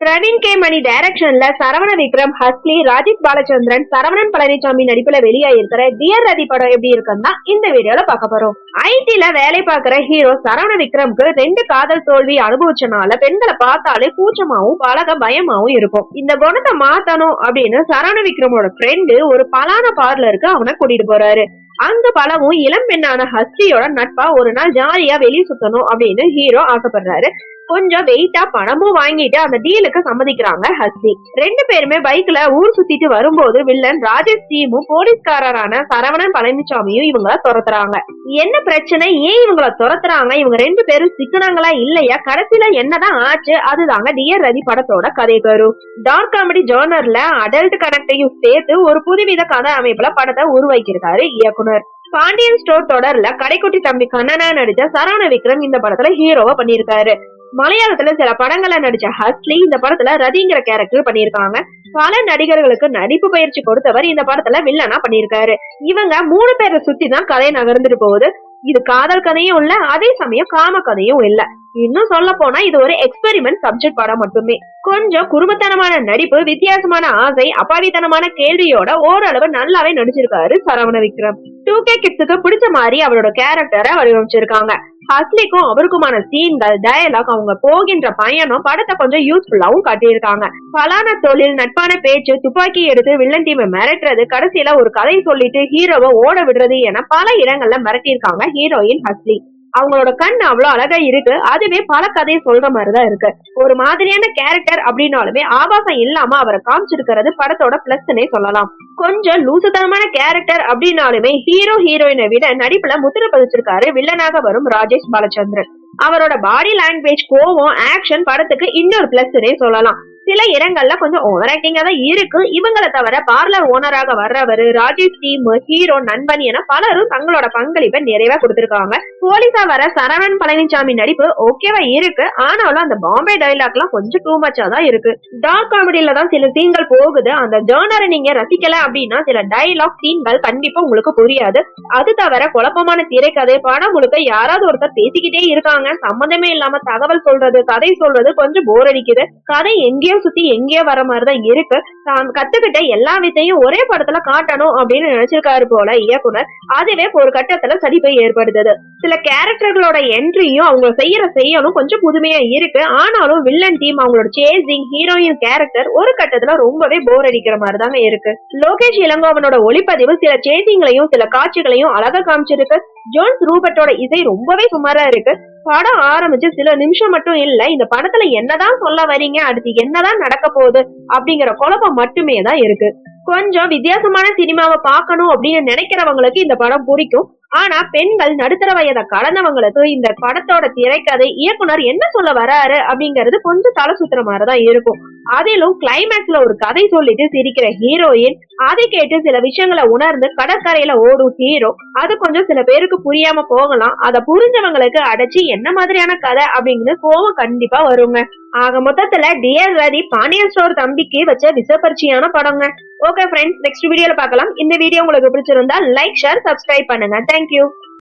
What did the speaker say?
Praveen K மணி டைரக்ஷன்ல சரவண விக்ரம் ஹஸ்லி ராஜித் பாலச்சந்திரன் சரவணன் பழனிசாமி நடிப்புல வெளியாயிருக்கிற dear ரதி படம் எப்படி இருக்குன்னா இந்த வீடியோல பார்க்க போறோம். ஐடில வேலை பார்க்கிற ஹீரோ சரவண விக்ரம்க்கு ரெண்டு காதல் தோல்வி அனுபவிச்சனால பெண்களை பார்த்தாலே கூச்சமாவும் பழக பயமாவும் இருக்கும். இந்த குணத்தை மாத்தணும் அப்படின்னு சரவண விக்ரமோட ஃப்ரெண்டு ஒரு பலான பார்லருக்கு அவனை கூட்டிட்டு போறாரு. அங்க பலவும் இளம் பெண்ணான ஹஸ்லியோட நட்பா ஒரு நாள் ஜாலியா வெளியே சுத்தணும் அப்படின்னு ஹீரோ ஆசைப்படுறாரு. கொஞ்சம் வெயிட்டா பணமும் வாங்கிட்டு அந்த டீலுக்கு சம்மதிக்கிறாங்க ஹஸ்தி ரெண்டு பேருமே பைக்ல ஊர் சுத்திட்டு வரும்போது வில்லன் ராஜேஷ் டீமும் போலீஸ்காரரான சரவணன் பழனிசாமியும் இவங்கள துரத்துறாங்க. என்ன பிரச்சனை? ஏன் இவங்கள துரத்துறாங்க? இவங்க ரெண்டு பேரும் சிக்கனாங்களா இல்லையா? கடைசியில என்னதான் ஆச்சு? அதுதாங்க டியர் ரதி படத்தோட கதை கரு டார்க் காமெடி ஜோனர்ல அடல்ட் கனெக்டையும் சேர்த்து ஒரு புதுவித கதை அமைப்புல படத்தை உருவாக்கியிருக்காரு இயக்குனர். பாண்டியன் ஸ்டோர் தொடர்ல கடைக்குட்டி தம்பி கண்ணனா நடிச்ச சரவண விக்ரம் இந்த படத்துல ஹீரோவா பண்ணியிருக்காரு. மலையாளத்துல சில படங்கள்ல நடிச்ச ஹஸ்லி இந்த படத்துல ரதிங்கிற கேரக்டர் பண்ணியிருக்காங்க. பல நடிகர்களுக்கு நடிப்பு பயிற்சி கொடுத்தவர் இந்த படத்துல வில்லனா பண்ணியிருக்காரு. இவங்க மூணு பேரை சுத்தி தான் கதை நகர்ந்துட்டு போகுது. இது காதல் கதையும் இல்ல அதே சமயம் காம கதையும் இல்ல. இன்னும் சொல்ல போனா இது ஒரு எக்ஸ்பெரிமெண்ட் சப்ஜெக்ட் படம் மட்டுமே. கொஞ்சம் குறும்புத்தனமான நடிப்பு வித்தியாசமான ஆசை அப்பாவித்தனமான கேள்வியோட ஓரளவு நல்லாவே நடிச்சிருக்காரு சரவண விக்ரம். டூ கே கிட்ஸுக்கு பிடிச்ச மாதிரி அவரோட கேரக்டரை வடிவமைச்சிருக்காங்க. ஹஸ்லிக்கும் அவருக்குமான சீன்கள் டயலாக் அவங்க போகின்ற பயணம் படத்தை கொஞ்சம் யூஸ்ஃபுல்லாவும் காட்டியிருக்காங்க. பலான தொழில் நட்பான பேச்சு துப்பாக்கி எடுத்து வில்லன் டீமை மிரட்டுறது கடைசியில ஒரு கதை சொல்லிட்டு ஹீரோவை ஓட விடுறது என பல இடங்கள்ல மிரட்டியிருக்காங்க ஹீரோயின் ஹஸ்லி. அவங்களோட கண் அவ்வளவு அழகா இருக்கு. அதுவே பல கதையை சொல்ற மாதிரிதான் இருக்கு. ஒரு மாதிரியான கேரக்டர் அப்படின்னாலுமே ஆபாசம் இல்லாம அவரை காமிச்சிருக்கிறது படத்தோட பிளஸ்னே சொல்லலாம். கொஞ்சம் லூசுத்தனமான கேரக்டர் அப்படின்னாலுமே ஹீரோ ஹீரோயினை விட நடிப்புல முத்திர பதிச்சிருக்காரு வில்லனாக வரும் ராஜேஷ் பாலச்சந்திரன். அவரோட பாடி லாங்குவேஜ் கோவம் ஆக்ஷன் படத்துக்கு இன்னொரு பிளஸ்னே சொல்லலாம். சில இடங்கள்ல கொஞ்சம் ஓவர் ஆக்டிங்கா தான் இருக்கு. இவங்களை தவிர பார்லர் ஓனராக வர்றவர் ராஜேஷ் டீம் ஹீரோ நண்பன் என பலரும் தங்களோட பங்களிப்பை நிறைவா கொடுத்திருக்காங்க. போலீஸா வர சரவணன் பழனிசாமி நடிப்பு ஓகேவா இருக்கு. ஆனாலும் அந்த பாம்பே டைலாக் எல்லாம் கொஞ்சம் டூ மச்சா தான் இருக்கு. டார்க் காமெடியில தான் சில சீன்கள் போகுது. அந்த ஜேர்னரை நீங்க ரசிக்கல அப்படின்னா சில டைலாக் சீன்கள் கண்டிப்பா உங்களுக்கு புரியாது. அது தவிர குழப்பமான திரைக்கதை படம் முழுக்க யாராவது ஒருத்தர் பேசிக்கிட்டே இருக்காங்க. சம்மந்தமே இல்லாம தகவல் சொல்றது கதை சொல்றது கொஞ்சம் போர் அடிக்குது. கதை எங்கேயோ சுத்தி எங்கேயோ வர மாதிரிதான் இருக்கு. தான் கத்துக்கிட்ட எல்லா வித்தையும் ஒரே படத்துல காட்டணும் அப்படின்னு நினைச்சிருக்காரு போல இயக்குனர். அதுவே ஒரு கட்டத்துல சதிப்பை ஏற்படுத்தது. சில கேரக்டர்களோட என்ட்ரியும் அவங்க செய்யற செய்யணும் கொஞ்சம் புதுமையா இருக்கு. ஆனாலும் வில்லன் டீம் அவங்களோட சேசிங் ஹீரோயின் கேரக்டர் ஒரு கட்டத்துல ரொம்பவே போர் அடிக்கிற மாதிரி தாங்க இருக்கு. லோகேஷ் இளங்கோவனோட ஒளிப்பதிவு சில சேசிங்களையும் சில காட்சிகளையும் அழகா காமிச்சிருக்கு. ஜோன்ஸ் ரூபர்ட்டோட இசை ரொம்பவே சுமாரா இருக்கு. படம் ஆரம்பிச்சு சில நிமிஷம் மட்டும் இல்ல இந்த படத்துல என்னதான் சொல்ல வரீங்க அடுத்து என்னதான் நடக்க போகுது அப்படிங்கிற குழப்பம் மட்டுமே தான் இருக்கு. கொஞ்சம் வித்தியாசமான சினிமாவை பார்க்கணும் அப்படின்னு நினைக்கிறவங்களுக்கு இந்த படம் பிடிக்கும். ஆனா பெண்கள் நடுத்தர வயதை கடந்தவங்களுக்கு இந்த படத்தோட திரைக்கதை இயக்குனர் என்ன சொல்ல வராரு அப்படிங்கறது கொஞ்சம் தலை சுத்துற மாதிரிதான் இருக்கும். அதிலும் கிளைமேக்ஸ்ல ஒரு கதை சொல்லிட்டு சிரிக்கிற ஹீரோயின் அதை கேட்டு சில விஷயங்களை உணர்ந்து கடற்கரையில ஓடும் ஹீரோ அது கொஞ்சம் சில பேருக்கு புரியாம போகலாம். அதை புரிஞ்சவங்களுக்கு அடைச்சி என்ன மாதிரியான கதை அப்படின்னு கோவம் கண்டிப்பா வருங்க. ஆக மொத்தத்துல டியர் ரதி பாண்டியன் ஸ்டோர் தம்பிக்கு வச்ச விசப்பரிச்சியான படங்க. ஓகே ஃப்ரெண்ட்ஸ் நெக்ஸ்ட் வீடியோல பார்க்கலாம். இந்த வீடியோ உங்களுக்கு பிடிச்சிருந்தா லைக் ஷேர் சப்ஸ்கிரைப் பண்ணுங்க. Thank you